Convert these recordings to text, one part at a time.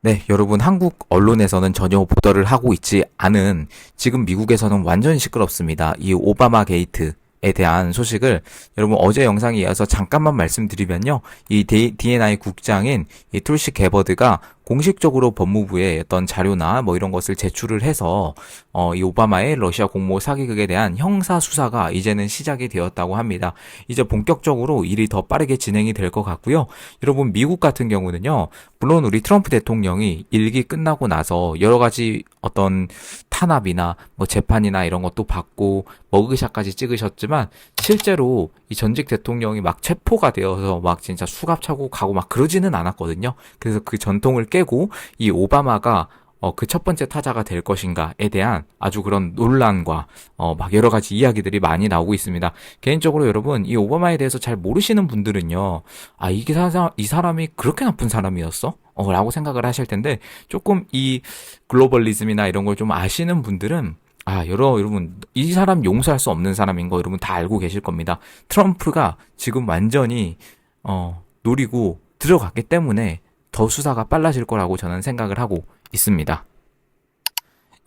네, 여러분 한국 언론에서는 전혀 보도를 하고 있지 않은 지금 미국에서는 완전 시끄럽습니다. 이 오바마 게이트 에 대한 소식을 여러분 어제 영상에 이어서 잠깐만 말씀드리면요. 이 DNI 국장인 이 툴시 게버드가 공식적으로 법무부에 어떤 자료나 뭐 이런 것을 제출을 해서 어, 이 오바마의 러시아 공모 사기극에 대한 형사 수사가 이제는 시작이 되었다고 합니다. 이제 본격적으로 일이 더 빠르게 진행이 될 것 같고요. 여러분 미국 같은 경우는요. 물론 우리 트럼프 대통령이 일기 끝나고 나서 여러 가지 어떤 탄압이나 뭐 재판이나 이런 것도 받고 머그샷까지 찍으셨지만 실제로 이 전직 대통령이 막 체포가 되어서 막 진짜 수갑 차고 가고 막 그러지는 않았거든요. 그래서 그 전통을 깨고 이 오바마가 어, 그 첫 번째 타자가 될 것인가에 대한 아주 그런 논란과 어, 막 여러 가지 이야기들이 많이 나오고 있습니다. 개인적으로 여러분 이 오바마에 대해서 잘 모르시는 분들은요, 아 이게 사람 이 사람이 그렇게 나쁜 사람이었어? 어, 라고 생각을 하실 텐데 조금 이 글로벌리즘이나 이런 걸 좀 아시는 분들은 아, 여러, 여러분, 이 사람 용서할 수 없는 사람인 거 여러분 다 알고 계실 겁니다. 트럼프가 지금 완전히, 어, 노리고 들어갔기 때문에 더 수사가 빨라질 거라고 저는 생각을 하고 있습니다.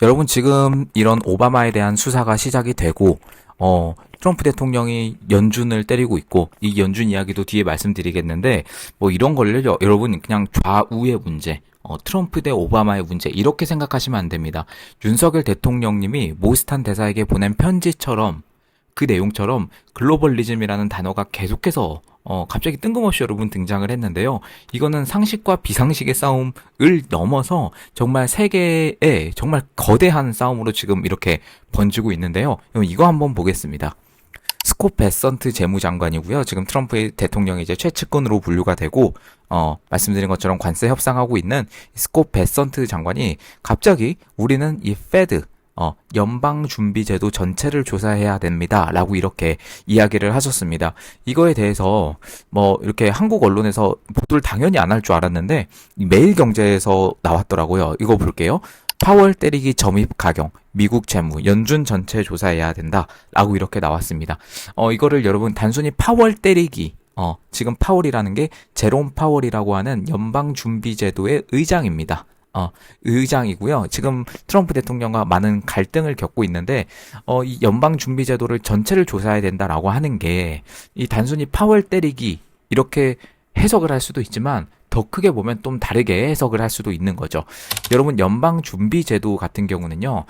여러분 지금 이런 오바마에 대한 수사가 시작이 되고 어 트럼프 대통령이 연준을 때리고 있고 이 연준 이야기도 뒤에 말씀드리겠는데 뭐 이런 걸요 여러분 그냥 좌우의 문제 어, 트럼프 대 오바마의 문제 이렇게 생각하시면 안 됩니다. 윤석열 대통령님이 모스탄 대사에게 보낸 편지처럼 그 내용처럼 글로벌리즘이라는 단어가 계속해서 어, 갑자기 뜬금없이 여러분 등장을 했는데요. 이거는 상식과 비상식의 싸움을 넘어서 정말 세계의 정말 거대한 싸움으로 지금 이렇게 번지고 있는데요. 이거 한번 보겠습니다. 스콧 베선트 재무장관이고요. 지금 트럼프의 대통령이 이제 최측근으로 분류가 되고 어, 말씀드린 것처럼 관세 협상하고 있는 스콧 베선트 장관이 갑자기 우리는 이 페드 어, 연방준비제도 전체를 조사해야 됩니다. 라고 이렇게 이야기를 하셨습니다. 이거에 대해서 뭐 이렇게 한국 언론에서 보도를 당연히 안 할 줄 알았는데 매일경제에서 나왔더라고요. 이거 볼게요. 파월 때리기 점입 가경, 미국 재무, 연준 전체 조사해야 된다. 라고 이렇게 나왔습니다. 어, 이거를 여러분 단순히 파월 때리기, 어, 지금 파월이라는 게 제롬 파월이라고 하는 연방 준비제도의 의장입니다. 어, 의장이고요. 지금 트럼프 대통령과 많은 갈등을 겪고 있는데 어, 이 연방 준비 제도를 전체를 조사해야 된다라고 하는 게 이 단순히 파월 때리기 이렇게 해석을 할 수도 있지만 더 크게 보면 좀 다르게 해석을 할 수도 있는 거죠. 여러분 연방 준비 제도 같은 경우는요.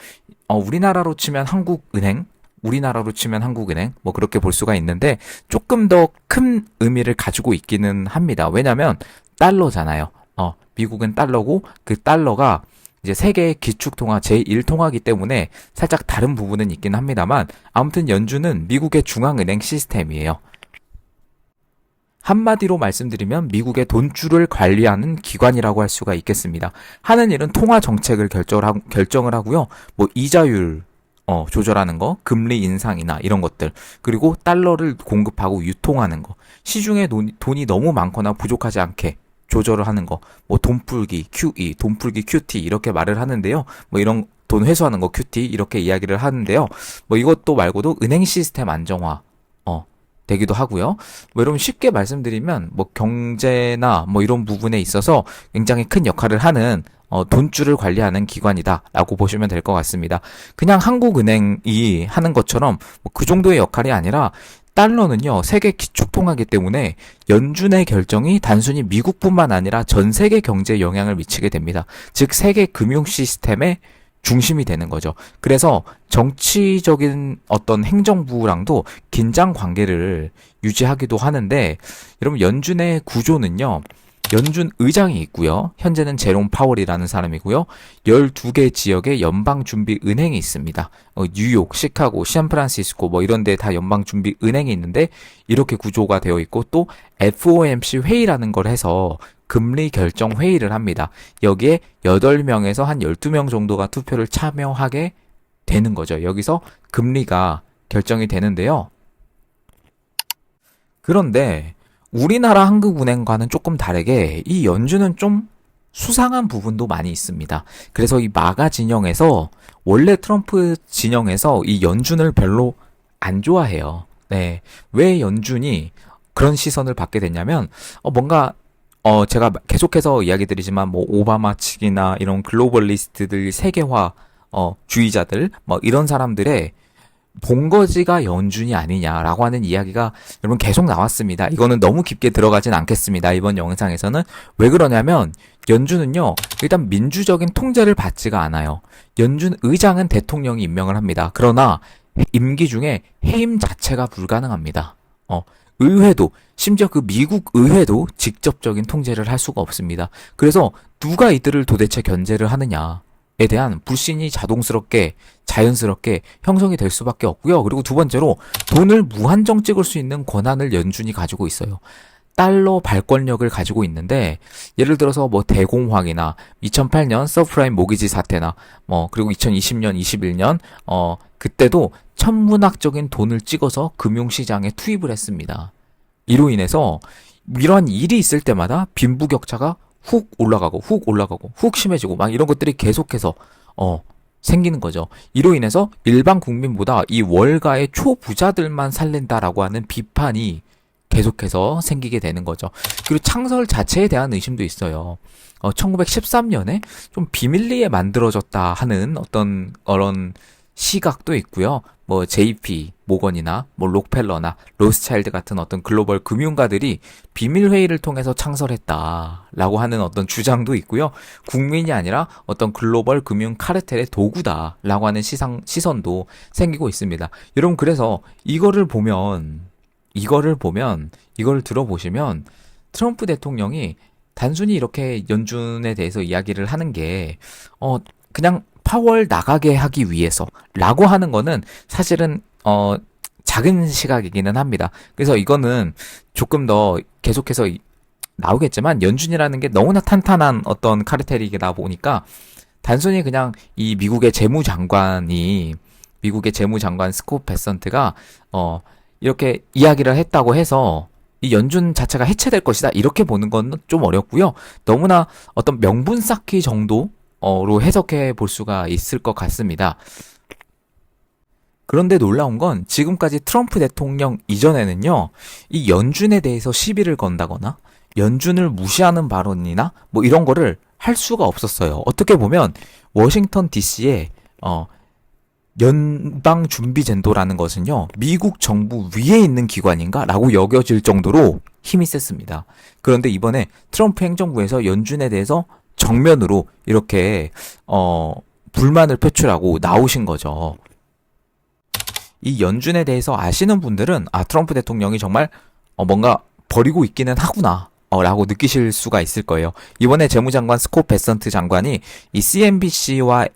어, 우리나라로 치면 한국은행 우리나라로 치면 한국은행 뭐 그렇게 볼 수가 있는데 조금 더 큰 의미를 가지고 있기는 합니다. 왜냐하면 달러잖아요. 어, 미국은 달러고 그 달러가 이제 세계의 기축통화 제1통화기 때문에 살짝 다른 부분은 있긴 합니다만 아무튼 연준은 미국의 중앙은행 시스템이에요. 한마디로 말씀드리면 미국의 돈줄을 관리하는 기관이라고 할 수가 있겠습니다. 하는 일은 통화 정책을 결정을 하고요. 뭐 이자율 어, 조절하는 거, 금리 인상이나 이런 것들, 그리고 달러를 공급하고 유통하는 거, 시중에 돈, 돈이 너무 많거나 부족하지 않게 조절을 하는 거, 뭐 돈풀기 QE, 돈풀기 QT 이렇게 말을 하는데요. 뭐 이런 돈 회수하는 거 QT 이렇게 이야기를 하는데요. 뭐 이것도 말고도 은행 시스템 안정화 어 되기도 하고요. 뭐 여러분 쉽게 말씀드리면 뭐 경제나 뭐 이런 부분에 있어서 굉장히 큰 역할을 하는 어, 돈줄을 관리하는 기관이다라고 보시면 될 것 같습니다. 그냥 한국은행이 하는 것처럼 뭐 그 정도의 역할이 아니라 달러는요, 세계 기축통화기 때문에 연준의 결정이 단순히 미국뿐만 아니라 전 세계 경제에 영향을 미치게 됩니다. 즉, 세계 금융 시스템의 중심이 되는 거죠. 그래서 정치적인 어떤 행정부랑도 긴장 관계를 유지하기도 하는데, 여러분, 연준의 구조는요, 연준 의장이 있고요. 현재는 제롬 파월이라는 사람이고요. 12개 지역에 연방준비은행이 있습니다. 어, 뉴욕, 시카고, 샌프란시스코 뭐 이런 데 다 연방준비은행이 있는데 이렇게 구조가 되어 있고 또 FOMC 회의라는 걸 해서 금리 결정 회의를 합니다. 여기에 8명에서 한 12명 정도가 투표를 참여하게 되는 거죠. 여기서 금리가 결정이 되는데요. 그런데 우리나라 한국은행과는 조금 다르게 이 연준은 좀 수상한 부분도 많이 있습니다. 그래서 이 마가 진영에서 원래 트럼프 진영에서 이 연준을 별로 안 좋아해요. 네. 왜 연준이 그런 시선을 받게 됐냐면 어 뭔가 어, 제가 계속해서 이야기 드리지만, 뭐, 오바마 측이나 이런 글로벌리스트들, 세계화, 어, 주의자들, 뭐, 이런 사람들의 본거지가 연준이 아니냐라고 하는 이야기가 여러분 계속 나왔습니다. 이거는 너무 깊게 들어가진 않겠습니다. 이번 영상에서는. 왜 그러냐면, 연준은요, 일단 민주적인 통제를 받지가 않아요. 연준 의장은 대통령이 임명을 합니다. 그러나, 임기 중에 해임 자체가 불가능합니다. 어, 의회도 심지어 그 미국 의회도 직접적인 통제를 할 수가 없습니다. 그래서 누가 이들을 도대체 견제를 하느냐에 대한 불신이 자동스럽게 자연스럽게 형성이 될 수밖에 없고요. 그리고 두 번째로 돈을 무한정 찍을 수 있는 권한을 연준이 가지고 있어요. 달러 발권력을 가지고 있는데 예를 들어서 뭐 대공황이나 2008년 서프라임 모기지 사태나 뭐 그리고 2020년 21년 어 그때도 천문학적인 돈을 찍어서 금융시장에 투입을 했습니다. 이로 인해서 이러한 일이 있을 때마다 빈부격차가 훅 올라가고 훅 올라가고 훅 심해지고 막 이런 것들이 계속해서 어 생기는 거죠. 이로 인해서 일반 국민보다 이 월가의 초부자들만 살린다라고 하는 비판이 계속해서 생기게 되는 거죠. 그리고 창설 자체에 대한 의심도 있어요. 어, 1913년에 좀 비밀리에 만들어졌다 하는 어떤 그런 시각도 있고요. 뭐 JP 모건이나 뭐 록펠러나 로스차일드 같은 어떤 글로벌 금융가들이 비밀 회의를 통해서 창설했다라고 하는 어떤 주장도 있고요. 국민이 아니라 어떤 글로벌 금융 카르텔의 도구다라고 하는 시상 시선도 생기고 있습니다. 여러분 그래서 이거를 보면 이거를 보면 이걸 들어보시면 트럼프 대통령이 단순히 이렇게 연준에 대해서 이야기를 하는 게 어 그냥 파월 나가게 하기 위해서 라고 하는 거는 사실은 어 작은 시각이기는 합니다. 그래서 이거는 조금 더 계속해서 이- 나오겠지만 연준이라는 게 너무나 탄탄한 어떤 카르텔이다 보니까 단순히 그냥 이 미국의 재무장관이 미국의 재무장관 스콧 베선트가 어 이렇게 이야기를 했다고 해서 이 연준 자체가 해체될 것이다 이렇게 보는 건 좀 어렵고요. 너무나 어떤 명분 쌓기 정도 로 해석해 볼 수가 있을 것 같습니다. 그런데 놀라운 건 지금까지 트럼프 대통령 이전에는요, 이 연준에 대해서 시비를 건다거나 연준을 무시하는 발언이나 뭐 이런 거를 할 수가 없었어요. 어떻게 보면 워싱턴 DC에 어, 연방 준비 젠도라는 것은요, 미국 정부 위에 있는 기관인가라고 여겨질 정도로 힘이 셌습니다. 그런데 이번에 트럼프 행정부에서 연준에 대해서 정면으로 이렇게 어, 불만을 표출하고 나오신 거죠. 이 연준에 대해서 아시는 분들은 아 트럼프 대통령이 정말 어, 뭔가 버리고 있기는 하구나. 어, 라고 느끼실 수가 있을 거예요. 이번에 재무장관 스콧 베선트 장관이 이 CNBC와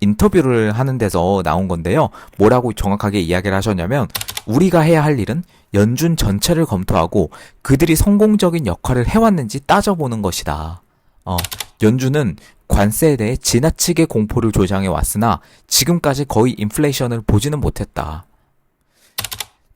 인터뷰를 하는 데서 나온 건데요. 뭐라고 정확하게 이야기를 하셨냐면, 우리가 해야 할 일은 연준 전체를 검토하고 그들이 성공적인 역할을 해왔는지 따져보는 것이다. 어, 연준은 관세에 대해 지나치게 공포를 조장해 왔으나 지금까지 거의 인플레이션을 보지는 못했다.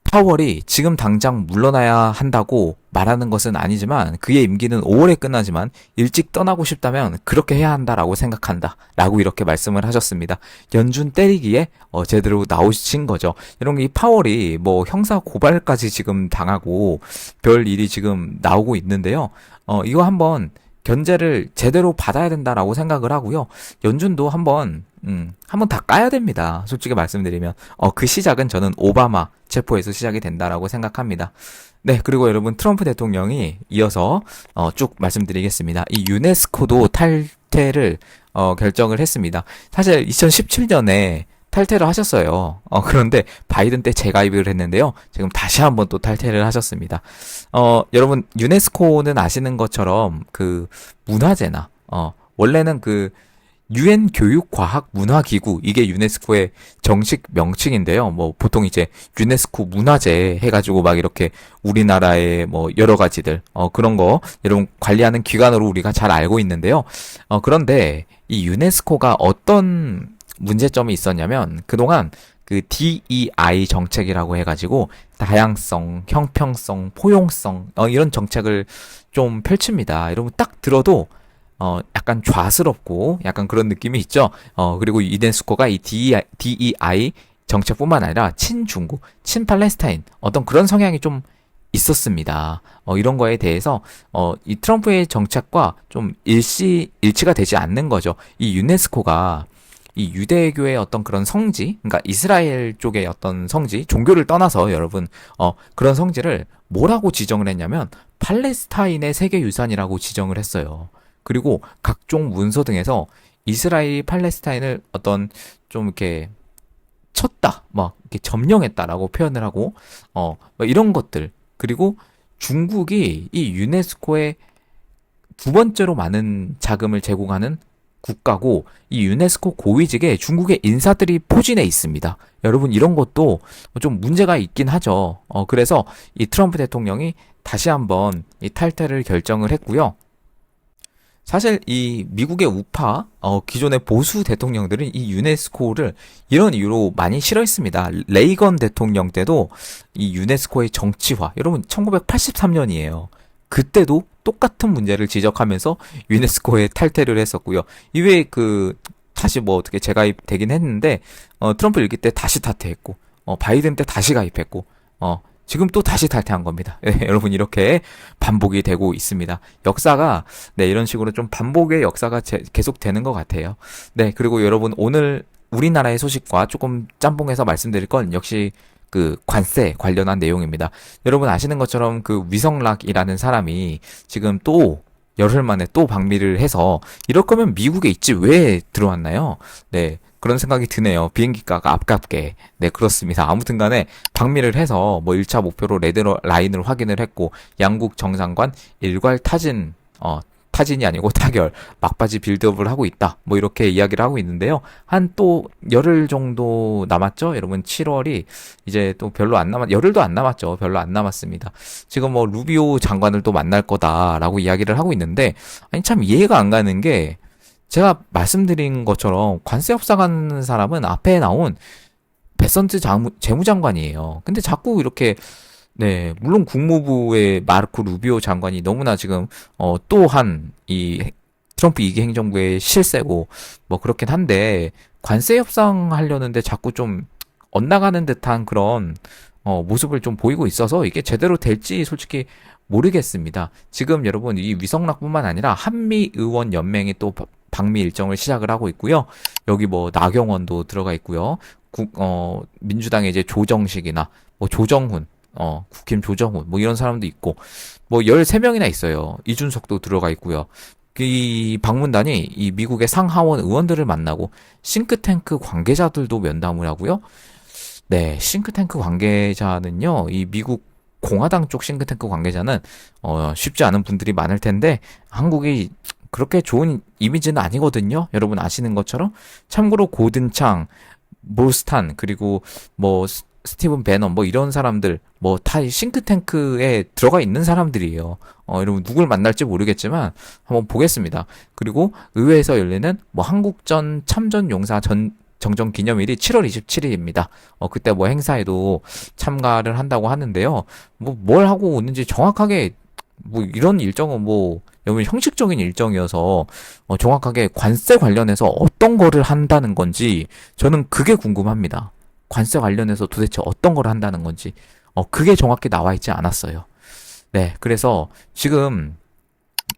파월이 지금 당장 물러나야 한다고 말하는 것은 아니지만 그의 임기는 5월에 끝나지만 일찍 떠나고 싶다면 그렇게 해야 한다라고 생각한다. 라고 이렇게 말씀을 하셨습니다. 연준 때리기에 어, 제대로 나오신 거죠. 이런 이 파월이 뭐 형사 고발까지 지금 당하고 별 일이 지금 나오고 있는데요. 어, 이거 한번 견제를 제대로 받아야 된다라고 생각을 하고요. 연준도 한번 음, 한번 다 까야 됩니다. 솔직히 말씀드리면 어, 그 시작은 저는 오바마 체포에서 시작이 된다라고 생각합니다. 네, 그리고 여러분 트럼프 대통령이 이어서 어, 쭉 말씀드리겠습니다. 이 유네스코도 탈퇴를 어, 결정을 했습니다. 사실 2017년에 탈퇴를 하셨어요. 어, 그런데 바이든 때 재가입을 했는데요. 지금 다시 한번 또 탈퇴를 하셨습니다. 어, 여러분 유네스코는 아시는 것처럼 그 문화재나 어, 원래는 그 유엔 교육과학 문화기구 이게 유네스코의 정식 명칭인데요. 뭐 보통 이제 유네스코 문화재 해가지고 막 이렇게 우리나라의 뭐 여러 가지들 어 그런 거 여러분 관리하는 기관으로 우리가 잘 알고 있는데요. 어 그런데 이 유네스코가 어떤 문제점이 있었냐면 그동안 그 DEI 정책이라고 해가지고 다양성, 형평성, 포용성 어 이런 정책을 좀 펼칩니다. 여러분 딱 들어도 어, 약간 좌스럽고 약간 그런 느낌이 있죠. 어, 그리고 유네스코가 이 DEI, DEI 정책뿐만 아니라 친중국, 친팔레스타인 어떤 그런 성향이 좀 있었습니다. 어, 이런 거에 대해서 어, 이 트럼프의 정책과 좀 일시 일치가 되지 않는 거죠. 이 유네스코가 이 유대교의 어떤 그런 성지, 그러니까 이스라엘 쪽의 어떤 성지, 종교를 떠나서 여러분 어, 그런 성지를 뭐라고 지정을 했냐면 팔레스타인의 세계 유산이라고 지정을 했어요. 그리고 각종 문서 등에서 이스라엘이 팔레스타인을 어떤 좀 이렇게 쳤다, 막 이렇게 점령했다라고 표현을 하고 어, 뭐 이런 것들 그리고 중국이 이 유네스코에 두 번째로 많은 자금을 제공하는 국가고 이 유네스코 고위직에 중국의 인사들이 포진해 있습니다. 여러분 이런 것도 좀 문제가 있긴 하죠. 어 그래서 이 트럼프 대통령이 다시 한번 이 탈퇴를 결정을 했고요. 사실 이 미국의 우파 어, 기존의 보수 대통령들은 이 유네스코를 이런 이유로 많이 싫어했습니다. 레이건 대통령 때도 이 유네스코의 정치화 여러분 1983년이에요. 그때도 똑같은 문제를 지적하면서 유네스코에 탈퇴를 했었고요. 이외에 그 다시 뭐 어떻게 재가입 되긴 했는데 어, 트럼프 일기 때 다시 탈퇴했고 어, 바이든 때 다시 가입했고 어, 지금 또 다시 탈퇴한 겁니다. 네, 여러분 이렇게 반복이 되고 있습니다. 역사가 네 이런 식으로 좀 반복의 역사가 제, 계속 되는 것 같아요. 네 그리고 여러분 오늘 우리나라의 소식과 조금 짬뽕해서 말씀드릴 건 역시 그 관세 관련한 내용입니다. 여러분 아시는 것처럼 그 위성락이라는 사람이 지금 또 열흘 만에 또 방미를 해서 이럴 거면 미국에 있지 왜 들어왔나요? 네. 그런 생각이 드네요. 비행기가가 아깝게. 네, 그렇습니다. 아무튼 간에 방미를 해서 뭐 1차 목표로 레드 라인을 확인을 했고 양국 정상관 일괄 타진 어 타진이 아니고 타결 막바지 빌드업을 하고 있다. 뭐 이렇게 이야기를 하고 있는데요. 한 또 열흘 정도 남았죠. 여러분 7월이 이제 또 별로 안 남았 열흘도 안 남았죠. 별로 안 남았습니다. 지금 뭐 루비오 장관을 또 만날 거다라고 이야기를 하고 있는데 아니 참 이해가 안 가는 게 제가 말씀드린 것처럼 관세 협상하는 사람은 앞에 나온 베선트 재무장관이에요. 근데 자꾸 이렇게 네, 물론 국무부의 마르코 루비오 장관이 너무나 지금 어 또한 이 트럼프 이기 행정부의 실세고 뭐 그렇긴 한데 관세 협상 하려는데 자꾸 좀 엇나가는 듯한 그런 어 모습을 좀 보이고 있어서 이게 제대로 될지 솔직히 모르겠습니다. 지금 여러분 이 위성락뿐만 아니라 한미 의원 연맹이 또 방미 일정을 시작을 하고 있고요. 여기 뭐 나경원도 들어가 있고요. 국, 어, 민주당의 이제 조정식이나 뭐 조정훈, 어, 국힘 조정훈, 뭐 이런 사람도 있고, 뭐 13명이나 있어요. 이준석도 들어가 있고요. 이 방문단이 이 미국의 상하원 의원들을 만나고 싱크탱크 관계자들도 면담을 하고요. 네, 싱크탱크 관계자는요, 이 미국 공화당 쪽 싱크탱크 관계자는 어, 쉽지 않은 분들이 많을 텐데 한국이 그렇게 좋은 이미지는 아니거든요. 여러분 아시는 것처럼 참고로 고든창, 몰스탄 그리고 뭐 스티븐 배너 뭐 이런 사람들 뭐 다 싱크탱크에 들어가 있는 사람들이에요. 어, 여러분 누굴 만날지 모르겠지만 한번 보겠습니다. 그리고 의회에서 열리는 뭐 한국전 참전 용사 전 정정 기념일이 7월 27일입니다. 어, 그때 뭐 행사에도 참가를 한다고 하는데요. 뭐 뭘 하고 오는지 정확하게 뭐 이런 일정은 뭐 여러분 형식적인 일정이어서 어, 정확하게 관세 관련해서 어떤 거를 한다는 건지 저는 그게 궁금합니다. 관세 관련해서 도대체 어떤 걸 한다는 건지 어 그게 정확히 나와 있지 않았어요. 네, 그래서 지금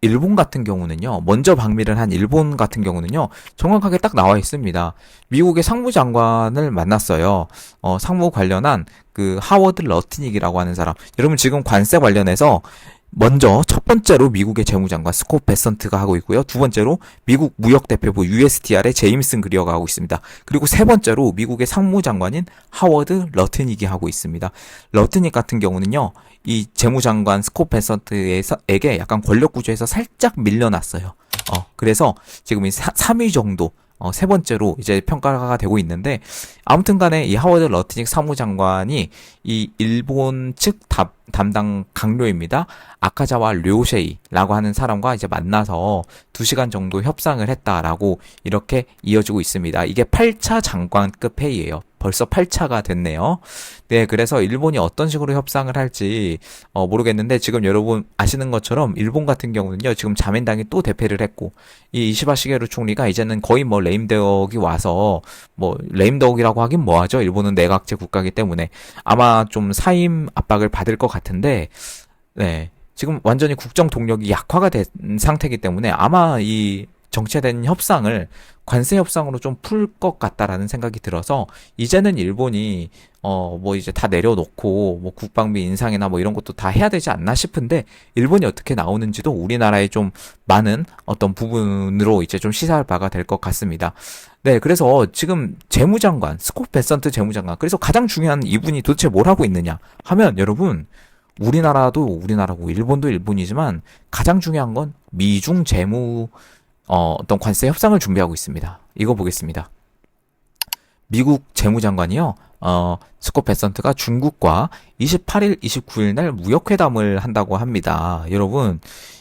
일본 같은 경우는요, 먼저 방미를 한 일본 같은 경우는요, 정확하게 딱 나와 있습니다. 미국의 상무장관을 만났어요. 어, 상무 관련한 그 하워드 러트닉이라고 하는 사람. 여러분 지금 관세 관련해서 먼저 첫 번째로 미국의 재무장관 스콧 베선트가 하고 있고요. 두 번째로 미국 무역대표부 USTR의 제임슨 그리어가 하고 있습니다. 그리고 세 번째로 미국의 상무장관인 하워드 러트닉이 하고 있습니다. 러트닉 같은 경우는요. 이 재무장관 스콧 베선트에게 약간 권력 구조에서 살짝 밀려났어요. 어, 그래서 지금 이 3위 정도 어, 세 번째로 이제 평가가 되고 있는데 아무튼 간에 이 하워드 러트닉 사무장관이 이 일본 측 답, 담당 강료입니다. 아카자와 료쉐이라고 하는 사람과 이제 만나서 2시간 정도 협상을 했다라고 이렇게 이어지고 있습니다. 이게 8차 장관급 회의예요. 벌써 8차가 됐네요. 네, 그래서 일본이 어떤 식으로 협상을 할지 어, 모르겠는데 지금 여러분 아시는 것처럼 일본 같은 경우는요. 지금 자민당이 또 대패를 했고 이 이시바 시게루 총리가 이제는 거의 뭐 레임덕이 와서 뭐 레임덕이라고 하긴 뭐하죠. 일본은 내각제 국가이기 때문에 아마 좀 사임 압박을 받을 것 같은데 네. 지금 완전히 국정 동력이 약화가 된 상태이기 때문에 아마 이 정체된 협상을 관세 협상으로 좀 풀 것 같다라는 생각이 들어서 이제는 일본이 어 뭐 이제 다 내려놓고 뭐 국방비 인상이나 뭐 이런 것도 다 해야 되지 않나 싶은데 일본이 어떻게 나오는지도 우리나라의 좀 많은 어떤 부분으로 이제 좀 시사할 바가 될 것 같습니다. 네, 그래서 지금 재무장관 스콧 베선트 재무장관 그래서 가장 중요한 이분이 도대체 뭘 하고 있느냐 하면 여러분 우리나라도 우리나라고 일본도 일본이지만 가장 중요한 건 미중 재무 어, 어떤 관세 협상을 준비하고 있습니다. 이거 보겠습니다. 미국 재무장관이요. 어, 스콧 베선트가 중국과 28일, 29일 날 무역회담을 한다고 합니다. 여러분,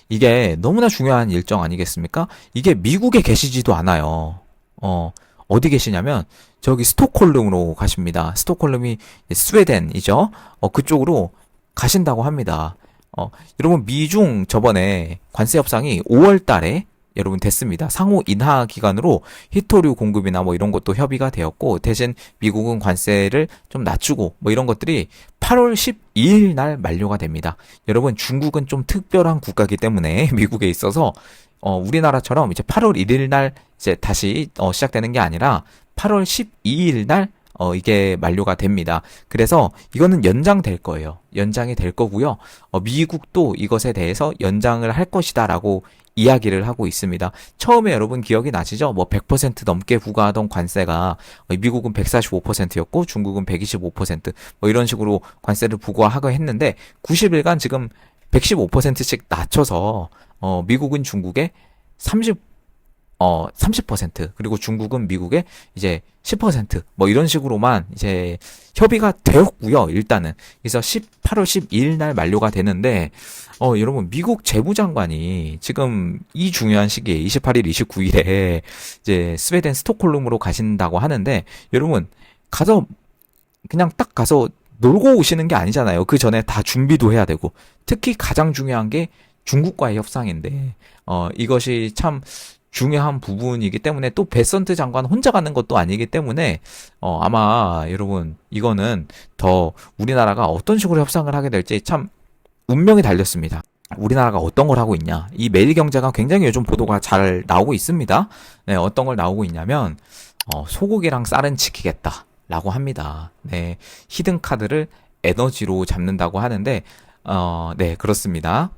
이게 너무나 중요한 일정 아니겠습니까? 이게 미국에 계시지도 않아요. 어, 어디 계시냐면, 저기 스톡홀름으로 가십니다. 스톡홀름이 스웨덴이죠? 어, 그쪽으로 가신다고 합니다. 어, 여러분 미중 저번에 관세 협상이 5월 달에 여러분 됐습니다. 상호 인하 기간으로 히토류 공급이나 뭐 이런 것도 협의가 되었고 대신 미국은 관세를 좀 낮추고 뭐 이런 것들이 8월 12일 날 만료가 됩니다. 여러분 중국은 좀 특별한 국가이기 때문에 미국에 있어서 어 우리나라처럼 이제 8월 1일 날 이제 다시 어 시작되는 게 아니라 8월 12일 날 어, 이게 만료가 됩니다. 그래서 이거는 연장될 거예요. 연장이 될 거고요. 어, 미국도 이것에 대해서 연장을 할 것이다라고 이야기를 하고 있습니다. 처음에 여러분 기억이 나시죠? 뭐 100% 넘게 부과하던 관세가 어, 미국은 145%였고 중국은 125%뭐 이런 식으로 관세를 부과하고 했는데 90일간 지금 115%씩 낮춰서 어, 미국은 중국에 30 어, 30% 그리고 중국은 미국에 이제 10%뭐 이런 식으로만 이제 협의가 되었고요. 일단은 그래서 18월 12일 날 만료가 되는데 어 여러분 미국 재무장관이 지금 이 중요한 시기에 28일 29일에 이제 스웨덴 스톡홀름으로 가신다고 하는데 여러분 가서 그냥 딱 가서 놀고 오시는 게 아니잖아요. 그 전에 다 준비도 해야 되고 특히 가장 중요한 게 중국과의 협상인데 어 이것이 참 중요한 부분이기 때문에 또 베선트 장관 혼자 가는 것도 아니기 때문에 어 아마 여러분 이거는 더 우리나라가 어떤 식으로 협상을 하게 될지 참 운명이 달렸습니다. 우리나라가 어떤 걸 하고 있냐. 이 매일 경제가 굉장히 요즘 보도가 잘 나오고 있습니다. 네, 어떤 걸 나오고 있냐면, 어, 소고기랑 쌀은 지키겠다. 라고 합니다. 네, 히든 카드를 에너지로 잡는다고 하는데, 어, 네, 그렇습니다.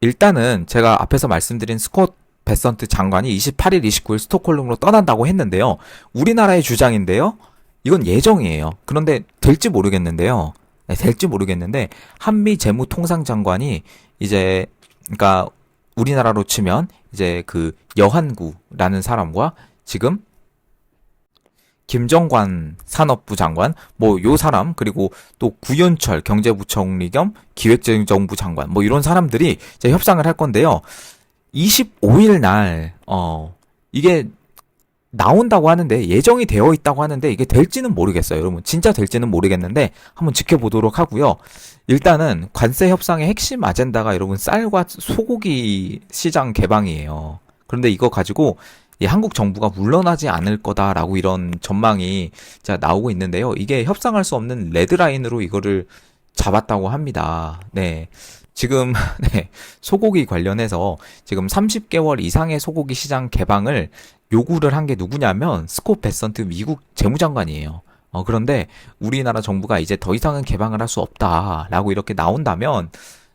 일단은 제가 앞에서 말씀드린 스콧 베선트 장관이 28일, 29일 스톡홀름으로 떠난다고 했는데요. 우리나라의 주장인데요. 이건 예정이에요. 그런데 될지 모르겠는데요. 네, 될지 모르겠는데 한미 재무통상장관이 이제 그러니까 우리나라로 치면 이제 그 여한구라는 사람과 지금 김정관 산업부 장관, 뭐 요 사람 그리고 또 구현철 경제부총리 겸 기획재정부 장관, 뭐 이런 사람들이 이제 협상을 할 건데요. 25일 날, 어, 이게 나온다고 하는데, 예정이 되어 있다고 하는데, 이게 될지는 모르겠어요. 여러분, 진짜 될지는 모르겠는데, 한번 지켜보도록 하고요. 일단은, 관세 협상의 핵심 아젠다가 여러분, 쌀과 소고기 시장 개방이에요. 그런데 이거 가지고, 이 한국 정부가 물러나지 않을 거다라고 이런 전망이 자 나오고 있는데요. 이게 협상할 수 없는 레드라인으로 이거를 잡았다고 합니다. 네. 지금 네, 소고기 관련해서 지금 30개월 이상의 소고기 시장 개방을 요구를 한 게 누구냐면 스콧 베선트 미국 재무장관이에요. 어, 그런데 우리나라 정부가 이제 더 이상은 개방을 할 수 없다라고 이렇게 나온다면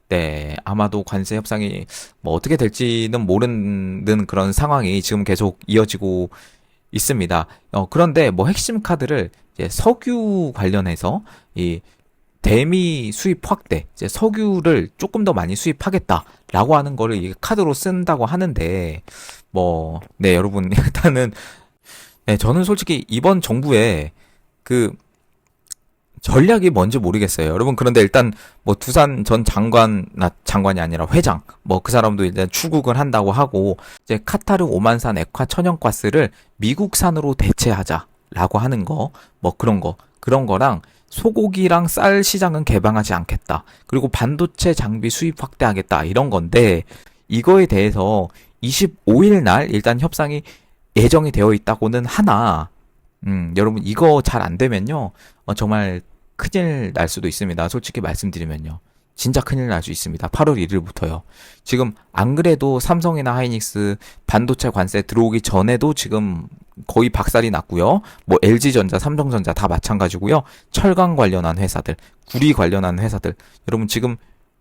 네, 아마도 관세 협상이 뭐 어떻게 될지는 모르는 그런 상황이 지금 계속 이어지고 있습니다. 어, 그런데 뭐 핵심 카드를 이제 석유 관련해서 이 대미 수입 확대, 이제 석유를 조금 더 많이 수입하겠다라고 하는 거를 이 카드로 쓴다고 하는데, 뭐, 네, 여러분, 일단은, 네, 저는 솔직히 이번 정부의 그 전략이 뭔지 모르겠어요. 여러분, 그런데 일단, 뭐, 두산 전 장관, 나, 장관이 아니라 회장, 뭐, 그 사람도 일단 출국을 한다고 하고, 이제 카타르 오만산 액화 천연가스를 미국산으로 대체하자. 라고 하는 거, 뭐 그런 거, 그런 거랑 소고기랑 쌀 시장은 개방하지 않겠다. 그리고 반도체 장비 수입 확대하겠다. 이런 건데, 이거에 대해서 25일 날 일단 협상이 예정이 되어 있다고는 하나, 음, 여러분 이거 잘 안 되면요, 어, 정말 큰일 날 수도 있습니다. 솔직히 말씀드리면요. 진짜 큰일 날 수 있습니다. 8월 1일부터요. 지금 안 그래도 삼성이나 하이닉스 반도체 관세 들어오기 전에도 지금 거의 박살이 났고요. 뭐 LG전자, 삼성전자 다 마찬가지고요. 철강 관련한 회사들, 구리 관련한 회사들. 여러분 지금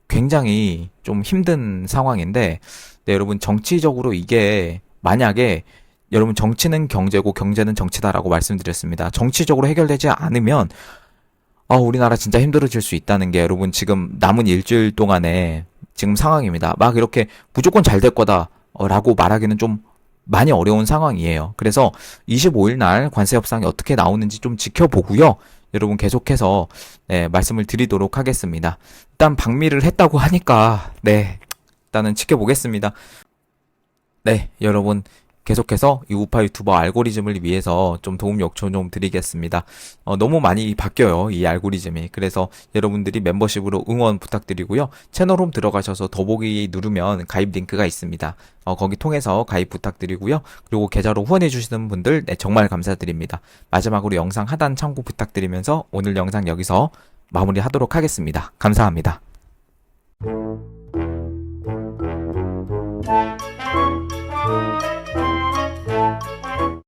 굉장히 좀 힘든 상황인데 네, 여러분 정치적으로 이게 만약에 여러분 정치는 경제고 경제는 정치다라고 말씀드렸습니다. 정치적으로 해결되지 않으면 아, 우리나라 진짜 힘들어질 수 있다는 게 여러분 지금 남은 일주일 동안에 지금 상황입니다. 막 이렇게 무조건 잘 될 거다라고 말하기는 좀 많이 어려운 상황이에요. 그래서 25일 날 관세 협상이 어떻게 나오는지 좀 지켜보고요. 여러분 계속해서 네, 말씀을 드리도록 하겠습니다. 일단 방미를 했다고 하니까 네, 일단은 지켜보겠습니다. 네, 여러분 계속해서 이 우파 유튜버 알고리즘을 위해서 좀 도움 요청 좀 드리겠습니다. 어, 너무 많이 바뀌어요, 이 알고리즘이. 그래서 여러분들이 멤버십으로 응원 부탁드리고요. 채널 홈 들어가셔서 더보기 누르면 가입 링크가 있습니다. 어, 거기 통해서 가입 부탁드리고요. 그리고 계좌로 후원해 주시는 분들, 네, 정말 감사드립니다. 마지막으로 영상 하단 참고 부탁드리면서 오늘 영상 여기서 마무리하도록 하겠습니다. 감사합니다.